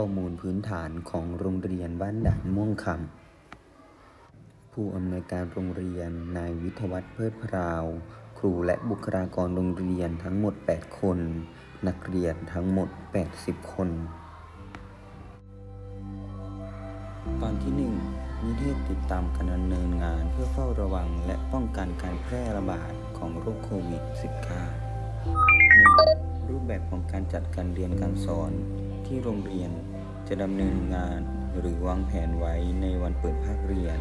ข้อมูลพื้นฐานของโรงเรียนบ้านด่านม่วงคำผู้อำนวยการโรงเรียนนายวิทยวัฒน์เพิดพราว ครูและบุคลากรโรงเรียนทั้งหมด 8 คน นักเรียนทั้งหมด 80 คน ตอนที่ 1 นิเทศติดตามการดำเนินงานเพื่อเฝ้าระวังและป้องกันการแพร่ระบาดของโรคโควิด -19 1. รูปแบบของการจัดการเรียนการสอน ที่โรงเรียนจะดำเนินงานหรือวางแผนไว้ในวันเปิดภาคเรียน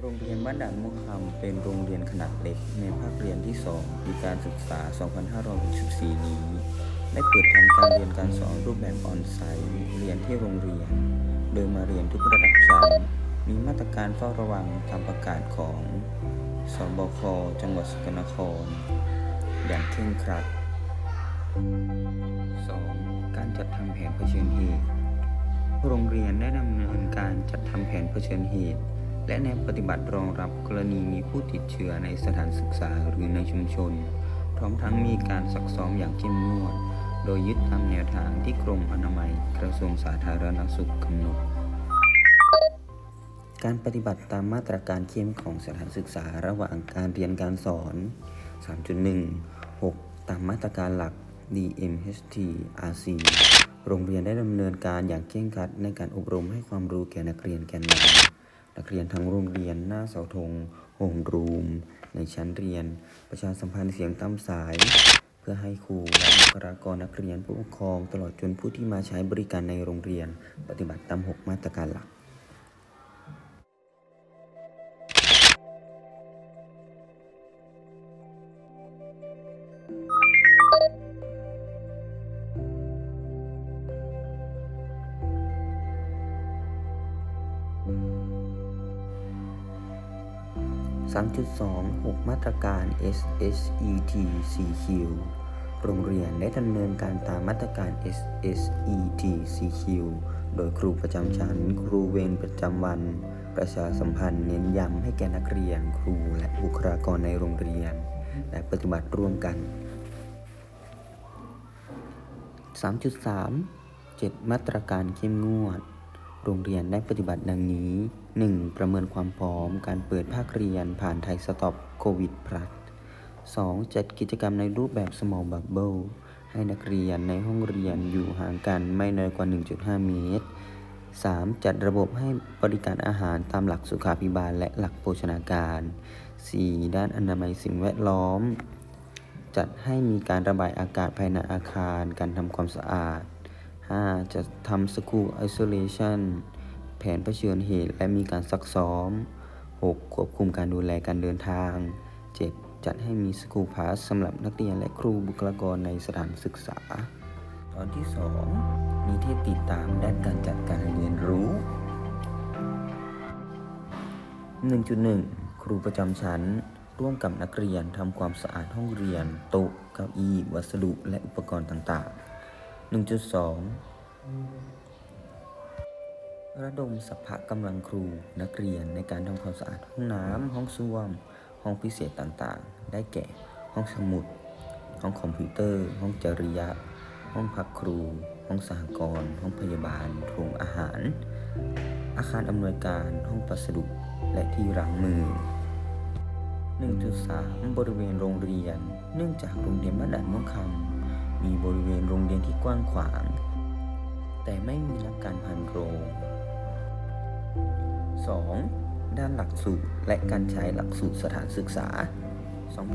โรงเรียนบ้านด่านมุกคำเป็นโรงเรียนขนาดเล็กในภาคเรียนที่ 2 ปีการศึกษา 2564 นี้ ได้เปิดทำการเรียนการสอนรูปแบบออนไซต์เรียนที่โรงเรียน โดยมาเรียนทุกระดับชั้น มีมาตรการเฝ้าระวังตามประกาศของสบค จังหวัดสกลนคร อย่างเคร่งครัด 2. การจัดทำแผนเผชิญเหตุ โรงเรียนได้ดำเนินการจัดทำแผนเผชิญเหตุ และแนวปฏิบัติรองรับกรณีมีผู้ติดเชื้อในสถานศึกษาหรือในชุมชน พร้อมทั้งมีการซักซ้อมอย่างเข้มงวด โดยยึดตามแนวทางที่กรมอนามัยกระทรวงสาธารณสุขกำหนด การปฏิบัติตามมาตรการเข้มของสถานศึกษาระหว่างการเรียนการสอน 3.1 6 ตามมาตรการหลัก DMHT RC โรงเรียนได้ดำเนินการอย่างเคร่งครัดในการอบรมให้ความรู้แก่นักเรียนแกนนำนักเรียนทั้งโรงเรียนหน้าเสาธงโฮมรูม ในชั้นเรียน ประชาสัมพันธ์เสียงตามสาย เพื่อให้ครูและบุคลากรนักเรียนผู้ปกครอง ตลอดจนผู้ที่มาใช้บริการในโรงเรียน ปฏิบัติตาม 6 มาตรการหลัก 3.2 6 มาตรการ SSET CQ โรงเรียนได้ดำเนินการตามมาตรการ SSET CQ โดยครูประจำชั้น ครูเวรประจำวัน ประชาสัมพันธ์เน้นย้ำให้แก่นักเรียน ครูและบุคลากรในโรงเรียน และปฏิบัติร่วมกัน 3.3 7 มาตรการเข้มงวด โรงเรียนได้ปฏิบัติดังนี้ 1. ประเมินความพร้อมการเปิดภาคเรียนผ่านไทยสต็อปโควิดพลัส 2. จัดกิจกรรมในรูปแบบ small bubble ให้นักเรียนในห้องเรียนอยู่ห่างกันไม่น้อยกว่า 1.5 เมตร 3. จัดระบบให้บริการอาหารตามหลักสุขาภิบาลและหลักโภชนาการ 4. ด้านอนามัยสิ่งแวดล้อม จัดให้มีการระบายอากาศภายในอาคาร การทำความสะอาด 5. จะทำ School Isolation แผนเผชิญเหตุและมีการซักซ้อม 6. ควบคุมการดูแลการเดินทาง 7. จัดให้มี School Pass สำหรับนักเรียนและครูบุคลากรในสถานศึกษา ตอนที่2นิเทศติดตามด้านการจัดการเรียนรู้ 1.1 ครูประจำชั้น ร่วมกับนักเรียนทำความสะอาดห้องเรียน โต๊ะ เก้าอี้ วัสดุ และอุปกรณ์ต่างๆ 1.2 ระดมสัพพะกำลังครูนักเรียนในการทำความสะอาดห้องน้ำห้องส้วม ห้องพิเศษต่างๆ ได้แก่ ห้องสมุด ห้องคอมพิวเตอร์ ห้องจริยะ ห้องพักครู ห้องสหกรณ์ห้องพยาบาลโรงอาหาร อาคารอำนวยการห้องพัสดุและที่ล้างมือ 1.3 บริเวณโรงเรียน เนื่องจากโรงเรียนบ้านด่านม่วงคำ มีบริเวณโรงเรียนที่กว้างขวาง แต่ไม่มีหลักการผ่านโรง 2. ด้านหลักสูตรและการใช้หลักสูตรสถานศึกษา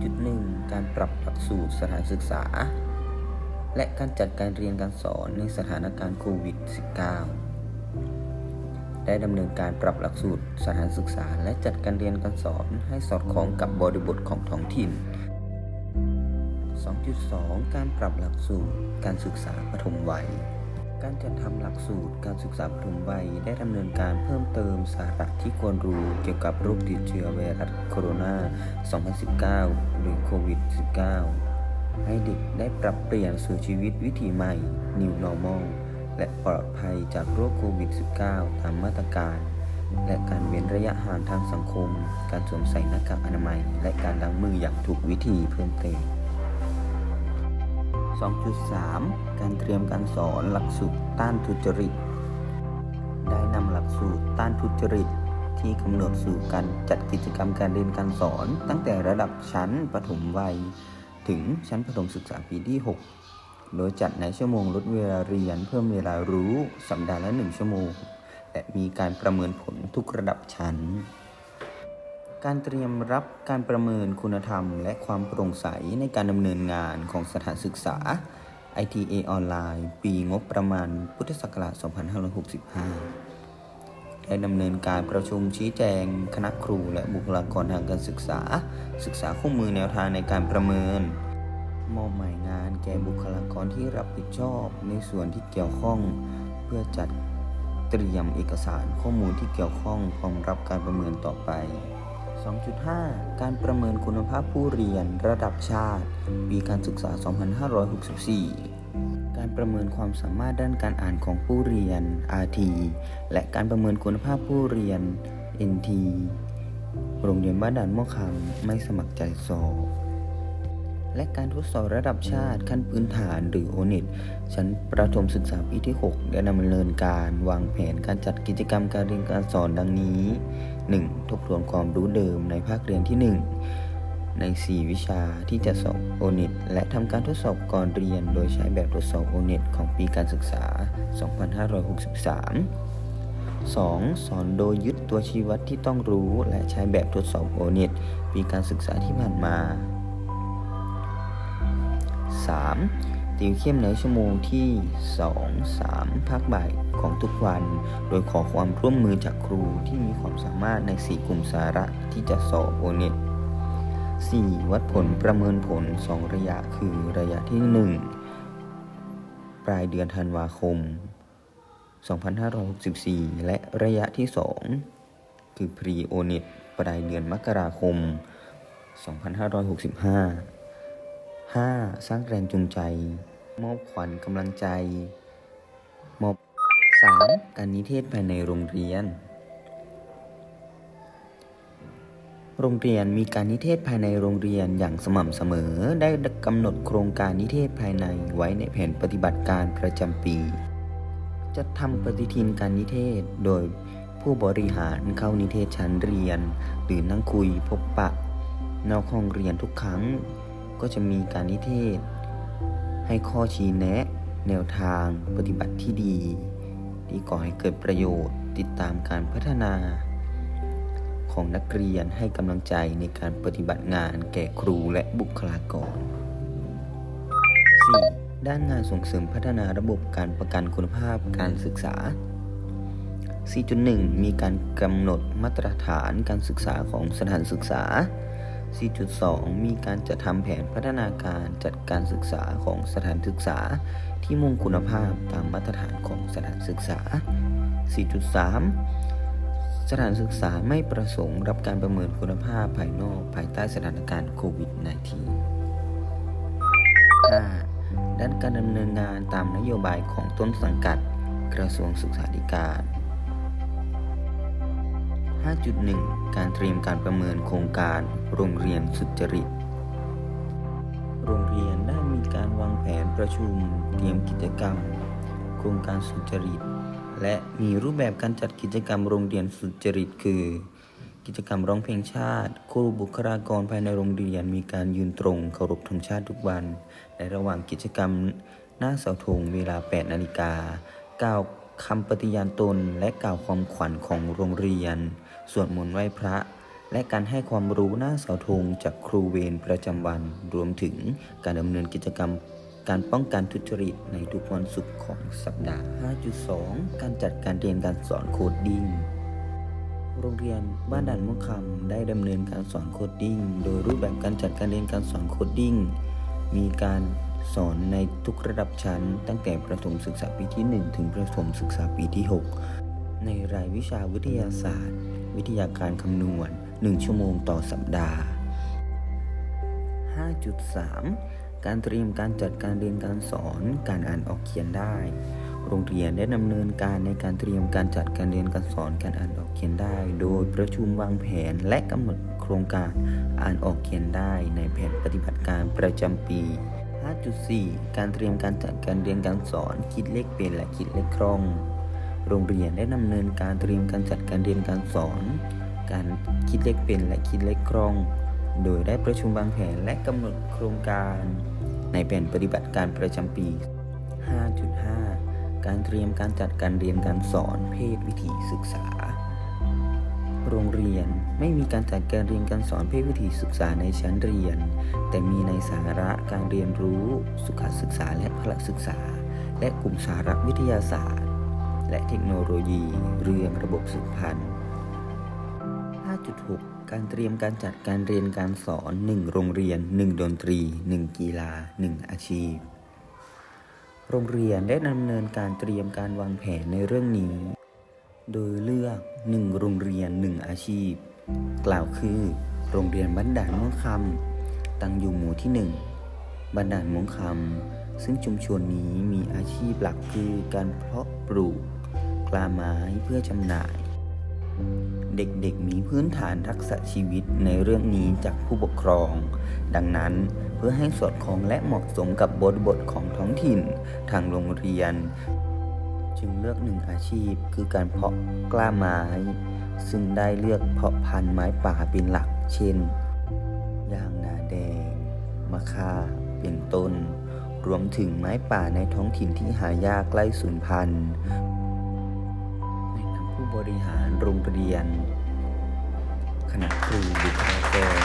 2.1 การปรับหลักสูตรสถานศึกษา และการจัดการเรียนการสอนในสถานการณ์โควิด -19 ได้ดำเนินการปรับหลักสูตรสถานศึกษา และจัดการเรียนการสอนให้สอดคล้องกับบริบทของท้องถิ่น 2.2 การปรับหลักสูตร การศึกษาปฐมวัย การจัดทำหลักสูตรการศึกษาปฐมวัยได้ดำเนินการเพิ่มเติมสาระที่ควรรู้เกี่ยวกับโรคติดเชื้อไวรัสโคโรนา 2019 หรือโควิด -19 ให้เด็กได้ปรับเปลี่ยนสู่ชีวิตวิถีใหม่ New Normal และปลอดภัยจากโรคโควิด -19 ตามมาตรการและการเว้นระยะห่างทางสังคม การสวมใส่หน้ากากอนามัย และการล้างมืออย่างถูกวิธีเพิ่มเติม 2.3 การเตรียมการสอนหลักสูตรต้านทุจริต ได้นำหลักสูตรต้านทุจริต ที่กำหนดสู่การจัดกิจกรรมการเรียนการสอน ตั้งแต่ระดับชั้นประถมวัย ถึงชั้นประถมศึกษาปีที่ 6 โดยจัดในชั่วโมงลดเวลาเรียนเพิ่มเวลารู้สัปดาห์ละ 1 ชั่วโมง และมีการประเมินผลทุกระดับชั้น การเตรียมรับการประเมินคุณธรรม และความโปร่งใสในการดำเนินงานของสถานศึกษา ITA ออนไลน์ ปีงบประมาณพุทธศักราช 2565 ได้ดำเนินการประชุมชี้แจง คณะครูและบุคลากรทางการศึกษา ศึกษาคู่มือแนวทางในการประเมิน มอบหมายงานแก่บุคลากรที่รับผิดชอบในส่วนที่เกี่ยวข้อง เพื่อจัดเตรียมเอกสารข้อมูลที่เกี่ยวข้องพร้อมรับการประเมินต่อไป 2.5 การประเมินคุณภาพผู้เรียนระดับชาติ ปีการศึกษา 2564 การประเมินความสามารถด้านการอ่านของผู้เรียน RT และการประเมินคุณภาพผู้เรียน NT โรงเรียนบ้านด่านม่วงคำไม่สมัครใจสอบ และการทดสอบระดับชาติขั้นพื้นฐานหรือ ONET ชั้นประถมศึกษาปีที่ 6 ได้ดำเนินการวางแผนการจัดกิจกรรมการเรียนการสอนดังนี้ 1. ทบทวนความรู้เดิมในภาคเรียนที่ 1 ใน 4 วิชาที่จะสอบ ONET และทำการทดสอบก่อนเรียน โดยใช้แบบทดสอบ ONET ของปีการศึกษา 2563 2. สอนโดยยึดตัวชี้วัดที่ต้องรู้ และใช้แบบทดสอบ ONET ปีการศึกษาที่ผ่านมา 3. ติวเข้มในชั่วโมงที่ 2 3 ภาคบ่ายของทุกวัน โดยขอความร่วมมือจากครูที่มีความสามารถใน 4 กลุ่มสาระที่จะสอบโอเน็ต 4. วัดผลประเมินผล 2 ระยะคือระยะที่ 1 ปลายเดือนธันวาคม 2564 และระยะที่ 2 คือ pre o n e t ปลายเดือนมกราคม 2565 5. สร้างแรงจูงใจ มอบขวัญกำลังใจ มอบ 3. การนิเทศภายในโรงเรียน โรงเรียนมีการนิเทศภายในโรงเรียนอย่างสม่ำเสมอ ได้กำหนดโครงการนิเทศภายในไว้ในแผนปฏิบัติการประจำปีจะทำปฏิทินการนิเทศโดยผู้บริหารเข้านิเทศชั้นเรียน หรือนั่งคุยพบปะนอกห้องเรียนทุกครั้ง ก็จะมีการนิเทศ ให้ข้อชี้แนะ แนวทางปฏิบัติที่ดี ที่ก่อให้เกิดประโยชน์ติดตามการพัฒนา ของนักเรียนให้กำลังใจในการปฏิบัติงานแก่ครูและบุคลากร 4. ด้านงานส่งเสริมพัฒนาระบบการประกันคุณภาพการศึกษา 4.1 มีการกำหนดมาตรฐานการศึกษาของสถานศึกษา 4.2 มีการจัดทำแผนพัฒนาการจัดการศึกษาของสถานศึกษา ที่มุ่งคุณภาพตามมาตรฐานของสถานศึกษา 4.3 สถานศึกษาไม่ประสงค์รับการประเมินคุณภาพภายนอกภายใต้สถานการณ์โควิด -19 5. ด้านการดำเนินงานตามนโยบายของต้นสังกัด กระทรวงศึกษาธิการ 5.1 การเตรียมการประเมินโครงการโรงเรียนสุจริต โรงเรียนได้มีการวางแผนประชุมเตรียมกิจกรรม โครงการสุจริต และมีรูปแบบการจัดกิจกรรมโรงเรียนสุจริต คือ กิจกรรมร้องเพลงชาติ ครูบุคลากรภายในโรงเรียนมีการยืนตรงเคารพธงชาติทุกวัน ในระหว่างกิจกรรมหน้าเสาธงเวลา 8 นาฬิกากล่าวคำปฏิญาณตนและกล่าวความขวัญของโรงเรียน สวดมนต์ไหว้พระ และการให้ความรู้หน้าเสาธงจากครูเวรประจำวัน รวมถึงการดำเนินกิจกรรม การป้องกันทุจริตในทุกวันศุกร์ของสัปดาห์ 5.2 การจัดการเรียนการสอนโคดดิ้งโรงเรียนบ้านด่านมุกคำได้ดำเนินการสอนโคดดิ้ง โดยรูปแบบการจัดการเรียนการสอนโคดดิ้ง มีการสอนในทุกระดับชั้น ตั้งแต่ประถมศึกษาปีที่ 1 ถึงประถมศึกษาปีที่ 6 ในรายวิชาวิทยาศาสตร์ วิทยาการคำนวณ 1 ชั่วโมงต่อสัปดาห์ 5.3 การเตรียมการจัดการเรียนการสอน การอ่านออกเขียนได้ โรงเรียนได้ดำเนินการในการเตรียมการจัดการเรียนการสอน การอ่านออกเขียนได้ โดยประชุมวางแผนและกำหนดโครงการอ่านออกเขียนได้ในแผนปฏิบัติการประจำปี 5.4 การเตรียมการจัดการเรียนการสอน คิดเลขเป็นและคิดเลขคล่อง โรงเรียนได้ดำเนินการเตรียมการจัดการเรียนการสอน การคิดเลขเป็นและคิดเลขคล่อง โดยได้ประชุมวางแผนและกำหนดโครงการ ในแผนปฏิบัติการประจำปี 5.5 การเตรียมการจัดการเรียนการสอนเพศวิถีศึกษา โรงเรียนไม่มีการจัดการเรียนการสอนเพศวิถีศึกษาในชั้นเรียน แต่มีในสาระการเรียนรู้ สุขศึกษาและพละศึกษา และกลุ่มสาระวิทยาศาสตร์ และเทคโนโลยีเรื่องระบบสืบพันธุ์ 5.6 การเตรียมการจัดการเรียนการสอน 1 โรงเรียน 1 ดนตรี 1 กีฬา 1 อาชีพ โรงเรียนได้ดำเนินการเตรียมการวางแผนในเรื่องนี้ โดยเลือก 1 โรงเรียน 1 อาชีพ กล่าวคือ โรงเรียนบ้านด่านม่วงคำตั้งอยู่หมู่ที่ 1บ้านด่านม่วงคำซึ่งชุมชนนี้มีอาชีพหลักคือการเพาะปลูก กล้าไม้เพื่อจำหน่าย เด็กๆมีพื้นฐานทักษะชีวิตในเรื่องนี้จากผู้ปกครอง ดังนั้นเพื่อให้สอดคล้องและเหมาะสมกับบทบทของท้องถิ่น ทางโรงเรียน จึงเลือกหนึ่งอาชีพคือการเพาะกล้าไม้ ซึ่งได้เลือกเพาะพันธุ์ไม้ป่าเป็นหลัก เช่นยางนาแดง มะค่า เป็นต้น รวมถึงไม้ป่าในท้องถิ่นที่หายากใกล้สูญพันธุ์ ผู้บริหารโรงเรียน คณะครูบุคลากร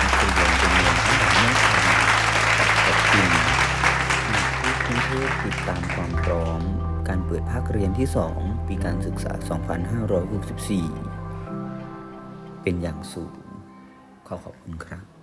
นักเรียนจำนวนทั้งหมดไม่ขาดขอบคุณคณะผู้กรุงเทพติดตามความพร้อม การเปิดภาคเรียนที่ 2 ปีการศึกษา 2564 เป็นอย่างสูง ขอขอบคุณครับ